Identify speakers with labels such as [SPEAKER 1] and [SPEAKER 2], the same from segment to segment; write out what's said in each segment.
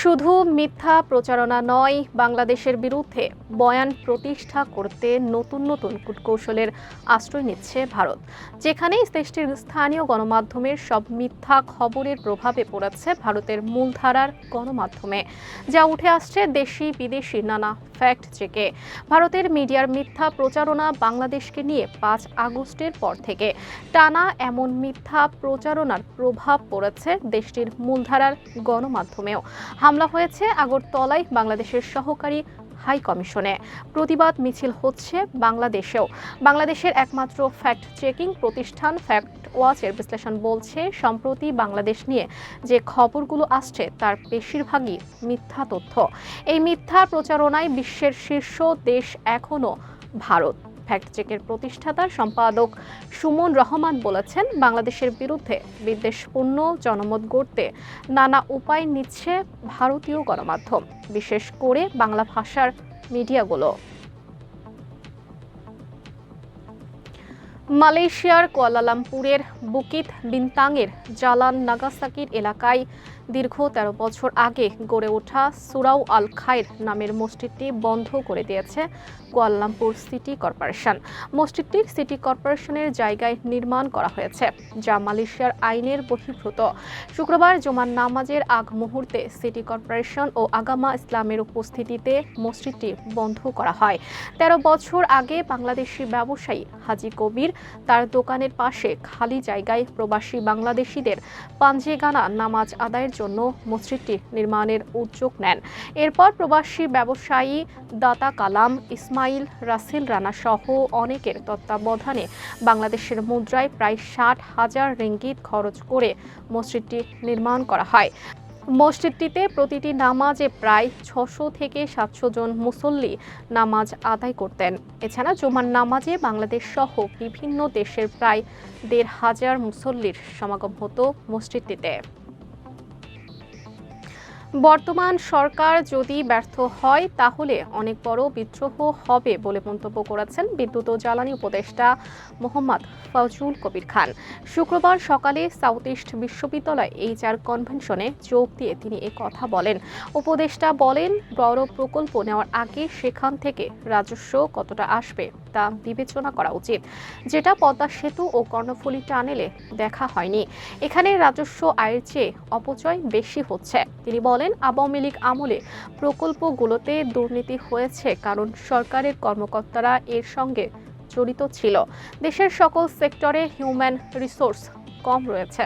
[SPEAKER 1] শুধু মিথ্যা প্রচারণা নয়, বাংলাদেশের বিরুদ্ধে বয়ান প্রতিষ্ঠা করতে নতুন নতুন কূটকৌশলের আশ্রয় নিচ্ছে ভারত। যেখানেই দেশটির স্থানীয় গণমাধ্যমের সব মিথ্যা খবরের প্রভাবে পড়েছে ভারতের মূলধারার গণমাধ্যমে, যা উঠে আসছে দেশি বিদেশি নানা ফ্যাক্ট চেকে। ভারতের মিডিয়ার মিথ্যা প্রচারণা বাংলাদেশকে নিয়ে পাঁচ আগস্টের পর থেকে টানা এমন মিথ্যা প্রচারণার প্রভাব পড়েছে দেশটির মূলধারার গণমাধ্যমেও। হামলা হয়েছে আগরতলায় বাংলাদেশের সহকারী হাই কমিশনে। প্রতিবাদ মিছিল হচ্ছে বাংলাদেশেও। বাংলাদেশের একমাত্র ফ্যাক্ট চেকিং প্রতিষ্ঠান ফ্যাক্ট ওয়াচের বিশ্লেষণ বলছে, সম্প্রতি বাংলাদেশ নিয়ে যে খবরগুলো আসছে, তার বেশিরভাগই মিথ্যা তথ্য। এই মিথ্যা প্রচারণায় বিশ্বের শীর্ষ দেশ এখনও ভারত। ফ্যাক্ট চেকের প্রতিষ্ঠাতা সম্পাদক সুমন রহমান বলেছেন, বাংলাদেশের বিরুদ্ধে বিদ্বেষপূর্ণ জনমত গড়তে নানা উপায় নিচ্ছে ভারতীয় গণমাধ্যম, বিশেষ করে বাংলা ভাষার মিডিয়াগুলো। মালয়েশিয়ার কুয়ালালামপুরের বুকিত বিনতাংয়ের জালান নাগাসাকির এলাকায় দীর্ঘ তেরো বছর আগে গড়ে ওঠা সুরাউ আল খায়ের নামের মসজিদটি বন্ধ করে দিয়েছে কুয়ালালামপুর সিটি কর্পোরেশন। মসজিদটির সিটি কর্পোরেশনের জায়গায় নির্মাণ করা হয়েছে, যা মালয়েশিয়ার আইনের বহির্ভূত। শুক্রবার জুমার নামাজের আগ মুহূর্তে সিটি কর্পোরেশন ও আগামা ইসলামের উপস্থিতিতে মসজিদটি বন্ধ করা হয়। তেরো বছর আগে বাংলাদেশি ব্যবসায়ী হাজি কবির তার দোকানের পাশে খালি জায়গায় প্রবাসী বাংলাদেশিদের পাঞ্জেগানা নামাজ আদায়ের জন্য মসজিদটি নির্মাণের উদ্যোগ নেন। এরপর প্রবাসী ব্যবসায়ী দাতা কালাম, ইসমাইল, রাসেল রানা সহ অনেকের তত্ত্বাবধানে বাংলাদেশের মুদ্রায় প্রায় ষাট হাজার রিঙ্গিত খরচ করে মসজিদটি নির্মাণ করা হয়। মসজিদটিতে প্রতিটি নামাজে প্রায় ছশো থেকে সাতশো জন মুসল্লি নামাজ আদায় করতেন। এছাড়া জুমার নামাজে বাংলাদেশ সহ বিভিন্ন দেশের প্রায় দেড় হাজার মুসল্লির সমাগম হতো মসজিদটিতে। বর্তমান সরকার যদি ব্যর্থ হয়, তাহলে অনেক বড় বিদ্রোহ হবে বলে মন্তব্য করেছেন বিদ্যুৎ ও জ্বালানি উপদেষ্টা মোহাম্মদ ফজুল কবির খান। শুক্রবার সকালে সাউথ ইস্ট বিশ্ববিদ্যালয় এইচআর কনভেনশনে যোগ দিয়ে তিনি কথা বলেন। উপদেষ্টা বলেন, বড় প্রকল্প নেওয়ার আগে সেখান থেকে রাজস্ব কতটা আসবে তা বিবেচনা করা উচিত, যেটা পদ্মা সেতু ও কর্ণফুলী টানেলে দেখা হয়নি। এখানে রাজস্ব আয়ের চেয়ে অপচয় বেশি হচ্ছে। তিনি বলেন, আওয়ামী লীগ আমলে প্রকল্পগুলোতে দুর্নীতি হয়েছে কারণ সরকারের কর্মকর্তারা এর সঙ্গে জড়িত ছিল। দেশের সকল সেক্টরে হিউম্যান রিসোর্স কম রয়েছে।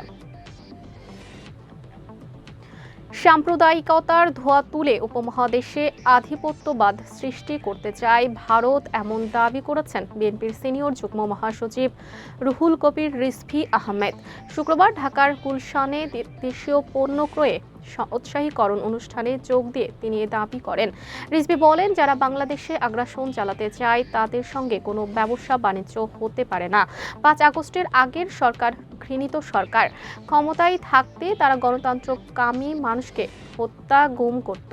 [SPEAKER 1] সাম্প্রদায়িকতার ধোয়া তুলে উপমহাদেশে আধিপত্যবাদ সৃষ্টি করতে চায় ভারত, এমন দাবি করেছেন বিএনপির সিনিয়র যুগ্ম মহাসচিব রুহুল কবির রিসভি আহমেদ। শুক্রবার ঢাকার গুলশানে দেশীয় পণ্য ক্রয়ে উৎসাহীকরণ অনুষ্ঠানে যোগ দিয়ে তিনি এ দাবি করেন। রিজভি বলেন, যারা বাংলাদেশে আগ্রাসন চালাতে চায়, তাদের সঙ্গে কোনো ব্যবসা বাণিজ্য হতে পারে না। পাঁচ আগস্টের আগের সরকার ঘৃণিত সরকার। ক্ষমতায় থাকতে তারা গণতন্ত্রকামী মানুষকে হত্যা, গুম করত।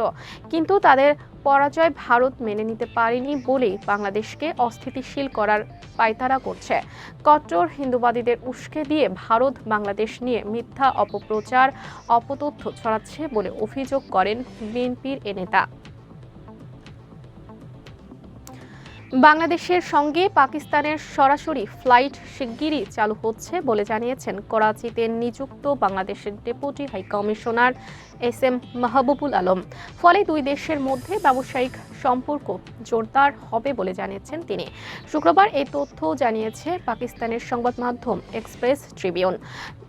[SPEAKER 1] কিন্তু তাদের পরাজয় ভারত মেনে নিতে পারেনি বলেই বাংলাদেশকে অস্থিতিশীল করার পায়তারা করছে। কট্টর হিন্দুবাদীদের উস্কে দিয়ে ভারত বাংলাদেশ নিয়ে মিথ্যা অপপ্রচার, অপতথ্য ছড়াচ্ছে বলে অভিযোগ করেন বিএনপির এ নেতা। বাংলাদেশের সঙ্গে পাকিস্তানের সরাসরি ফ্লাইট শিগগিরই চালু হচ্ছে বলে জানিয়েছেন করাচিতে নিযুক্ত বাংলাদেশের deputy high commissioner S M Mahbubul Alam. ফলে দুই দেশের মধ্যে ব্যবসায়িক সম্পর্ক জোরদার হবে বলে জানিয়েছেন তিনি। শুক্রবার এই তথ্য জানিয়েছে পাকিস্তানের সংবাদ মাধ্যম Express Tribune.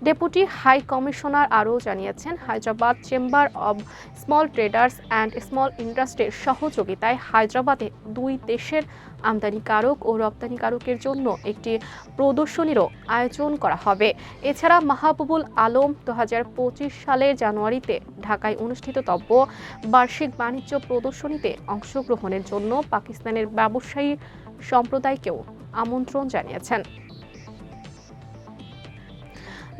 [SPEAKER 1] Deputy high commissioner আরও জানিয়েছেন, Hyderabad chamber of small traders and small ইন্ডাস্ট্রির সহযোগিতায় হায়দ্রাবাদে দুই দেশের আমদানিকারক ও রপ্তানিকারকের জন্য একটি প্রদর্শনীরও আয়োজন করা হবে। এছাড়া মাহবুবুল আলম দু হাজার পঁচিশ সালের জানুয়ারিতে ঢাকায় অনুষ্ঠিততব্য বার্ষিক বাণিজ্য প্রদর্শনীতে অংশগ্রহণের জন্য পাকিস্তানের ব্যবসায়ী সম্প্রদায়কেও আমন্ত্রণ জানিয়েছেন।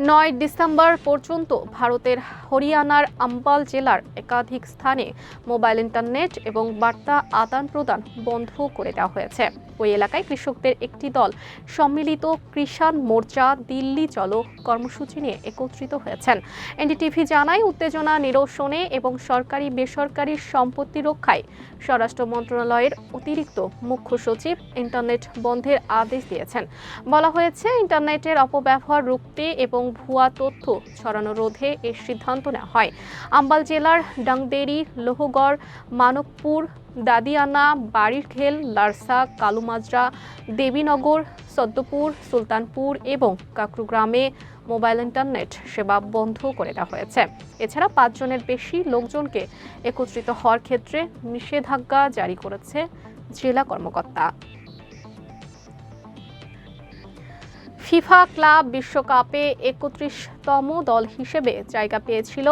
[SPEAKER 1] নয় ডিসেম্বর পর্যন্ত ভারতের হরিয়ানার আম্বাল জেলার একাধিক স্থানে মোবাইল ইন্টারনেট এবং বার্তা আদান প্রদান বন্ধ করে দেওয়া হয়েছে। ওই এলাকায় কৃষকদের একটি দল সম্মিলিত কৃষাণ মোর্চা দিল্লি চলো কর্মসূচি নিয়ে একত্রিত হয়েছেন। এনডিটিভি জানায়, উত্তেজনা নিরসনে এবং সরকারি বেসরকারি সম্পত্তি রক্ষায় স্বরাষ্ট্র মন্ত্রণালয়ের অতিরিক্ত মুখ্য সচিব ইন্টারনেট বন্ধের আদেশ দিয়েছেন। বলা হয়েছে, ইন্টারনেটের অপব্যবহার রুখতে এবং ভুয়া তথ্য ছড়ানো রোধে এর সিদ্ধান্ত নেওয়া হয়। আম্বাল জেলার ডাংদেরি, লোহগড়, মানকপুর, দাদিয়ানা বাড়িরখেল লারসা, কালুমাজরা, দেবীনগর, সদ্যপুর, সুলতানপুর এবং কাকরু গ্রামে মোবাইল ইন্টারনেট সেবা বন্ধ করে দেওয়া হয়েছে। এছাড়া পাঁচজনের বেশি লোকজনকে একত্রিত হওয়ার ক্ষেত্রে নিষেধাজ্ঞা জারি করেছে জেলা কর্মকর্তা। ফিফা ক্লাব বিশ্বকাপে একত্রিশতম দল হিসেবে জায়গা পেয়েছিল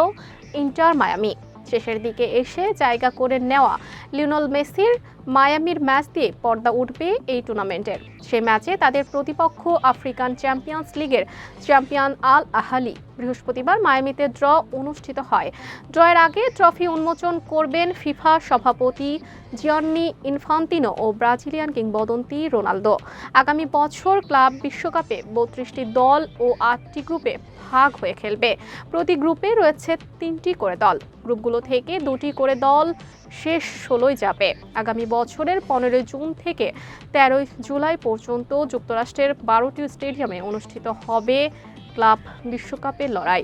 [SPEAKER 1] ইন্টার মায়ামি। শেষের দিকে এসে জায়গা করে নেওয়া লিওনল মেসির মায়ামির ম্যাচ দিয়ে পর্দা উঠবে এই টুর্নামেন্টের। সে ম্যাচে তাদের প্রতিপক্ষ আফ্রিকান চ্যাম্পিয়ন্স লিগের চ্যাম্পিয়ন আল আহালি। বৃহস্পতিবার মায়ামিতে ড্র অনুষ্ঠিত হয়। ড্রয়ের আগে ট্রফি উন্মোচন করবেন ফিফা সভাপতি জিয়ন্নি ইনফান্তিনো ও ব্রাজিলিয়ান কিংবদন্তি রোনালদো। আগামী বছর ক্লাব বিশ্বকাপে বত্রিশটি দল ও আটটি গ্রুপে ভাগ হয়ে খেলবে। প্রতি গ্রুপে রয়েছে তিনটি করে দল। গ্রুপগুলো থেকে দুটি করে দল শেষ ষোলোই যাবে। আগামী বছরের পনেরোই জুন থেকে তেরোই জুলাই পর্যন্ত যুক্তরাষ্ট্রের বারোটি স্টেডিয়ামে অনুষ্ঠিত হবে ক্লাব বিশ্বকাপের লড়াই।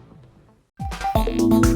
[SPEAKER 1] Thank you.